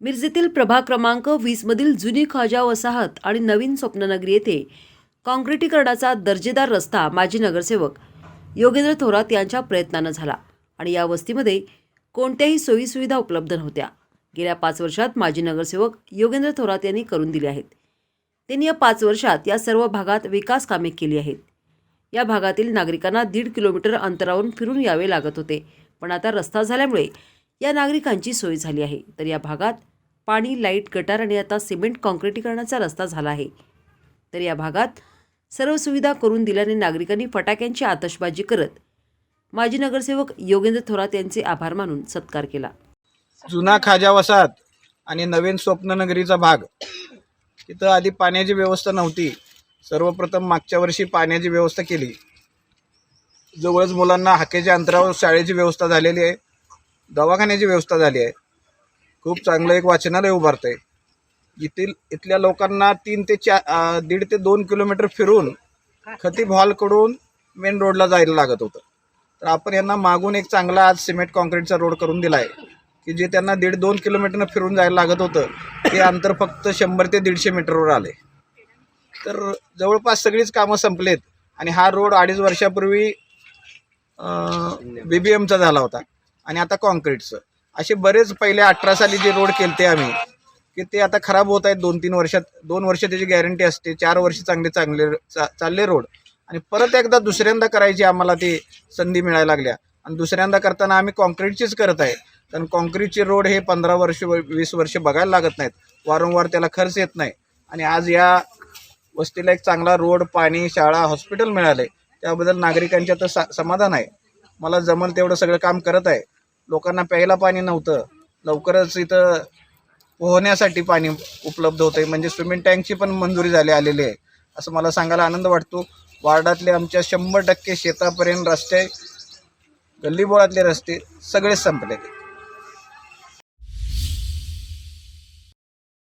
मिरजेतील प्रभाग क्रमांक वीसमधील जुनी खाजा वसाहत आणि नवीन स्वप्ननगरी येथे काँक्रिटीकरणाचा दर्जेदार रस्ता माजी नगरसेवक योगेंद्र थोरात यांच्या प्रयत्नानं झाला आणि या वस्तीमध्ये कोणत्याही सोयीसुविधा उपलब्ध नव्हत्या. गेल्या पाच वर्षात माजी नगरसेवक योगेंद्र थोरात यांनी करून दिले आहेत. त्यांनी या पाच वर्षात या सर्व भागात विकास कामे केली आहेत. या भागातील नागरिकांना दीड किलोमीटर अंतरावरून फिरून यावे लागत होते. पण आता रस्ता झाल्यामुळे या नागरिकांची सोय झाली आहे. तर या भागात पाणी लाइट गटार आणि आता सिमेंट काँक्रिटीकरणाचा रस्ता झाला आहे. तर या भागात सर्व सुविधा करून दिल्याने नागरिकांनी फटाक्यांची आतषबाजी करत माजी नगरसेवक योगेंद्र थोरात यांचे आभार मानून सत्कार केला. जुना खाजा वसाहत आणि नवीन स्वप्ननगरीचा भाग. तिथं आधी पाण्याची व्यवस्था नव्हती. सर्वप्रथम मागच्या वर्षी पाण्याची व्यवस्था केली. जवळच मुलांना हाकेच्या अंतरावर शाळेची व्यवस्था झालेली आहे. दवाखान्याची व्यवस्था झाली आहे. खूप चांगलं एक वाचनालय उभारतं आहे येथील इथल्या लोकांना तीन ते चार दीड ते दोन किलोमीटर फिरून खतीब हॉलकडून मेन रोडला जायला लागत होतं. तर आपण यांना मागून एक चांगला आज सिमेंट कॉन्क्रीटचा रोड करून दिला आहे की जे त्यांना दीड दोन किलोमीटरनं फिरून जायला लागत होतं ते अंतर फक्त शंभर ते दीडशे मीटरवर आले. तर जवळपास सगळीच कामं संपलेत आणि हा रोड अडीच वर्षापूर्वी बी बी एमचा झाला होता आणि आता कॉन्क्रीटचं असे बरेच पहिले अठरा साली जे रोड केलते आम्ही की ते आता खराब होत आहेत दोन तीन वर्षात. दोन वर्ष त्याची गॅरंटी असते चार वर्ष चांगले चांगले चा चालले रोड. आणि परत एकदा दुसऱ्यांदा करायची आम्हाला ती संधी मिळायला लागल्या. आणि दुसऱ्यांदा करताना आम्ही कॉन्क्रीटचीच करत आहे. कारण कॉन्क्रीटचे रोड हे पंधरा वर्ष व- वीस वर्ष बघायला लागत नाहीत. वारंवार त्याला खर्च येत नाही. आणि आज या वस्तीला एक चांगला रोड पाणी शाळा हॉस्पिटल मिळाले. त्याबद्दल नागरिकांच्या तर सा समाधान आहे. मला जमल तेवढं सगळं काम करत आहे. लोकांना प्यायला पाणी नव्हतं. लवकरच इथं पोहण्यासाठी पाणी उपलब्ध होतं आहे म्हणजे स्विमिंग टँकची पण मंजुरी झाली आलेली आहे. असं मला सांगायला आनंद वाटतो. वार्डातले आमच्या शंभर टक्के शेतापर्यंत रस्ते गल्लीबोळातले रस्ते सगळेच संपले